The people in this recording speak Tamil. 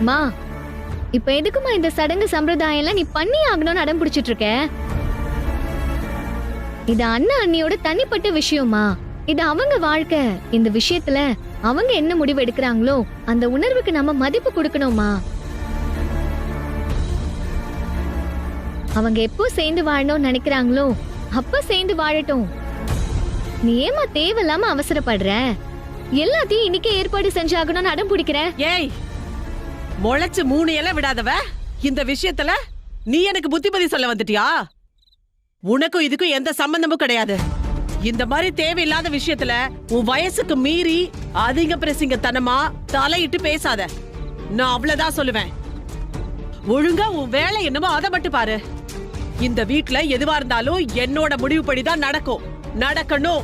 மா இப்ப எதுக்குமா இந்த சடங்கு சம்பிரதாயம் எல்லாம் நீ பண்ணி ஆகணும்னு அடம் பிடிச்சிட்டு இருக்க இது அண்ணா அண்ணியோட தனிப்பட்ட விஷயமா இது அவங்க வாழ்க்கை. இந்த விஷயத்துல அவங்க என்ன முடிவு எடுக்கிறாங்களோ அந்த உணர்வுக்கு நம்ம மதிப்பு கொடுக்கணுமா அவங்க எப்போ சேர்ந்து வாழணும்னு நினைக்கிறாங்களோ அப்ப சேர்ந்து வாழட்டும். நீ ஏமா தேவையில்லாம அவசரப்படுற? எல்லாத்தையும் இன்னைக்கே ஏற்பாடு செஞ்சாகணும்னு அடம் பிடிக்கிற? ஏய் முளைச்சு மூணு இலை விடாதவ? இந்த விஷயத்துல நீ எனக்கு புத்திமதி சொல்ல வந்துட்டியா? உனக்கும் இதுக்கும் எந்த சம்பந்தமும் கிடையாது. இந்த மாதிரி தேவையில்லாத விஷயத்துல உன் வயசுக்கு மீறி அதிக பிரசிங்க தனமா தலையிட்டு பேசாத. நான் அவ்வளவுதான் சொல்லுவேன். ஒழுங்கா உன் வேலை என்னமோ அதை மட்டும் பாரு. இந்த வீட்டுல எதுவா இருந்தாலும் என்னோட முடிவுப்படிதான் நடக்கும். நடக்கணும்.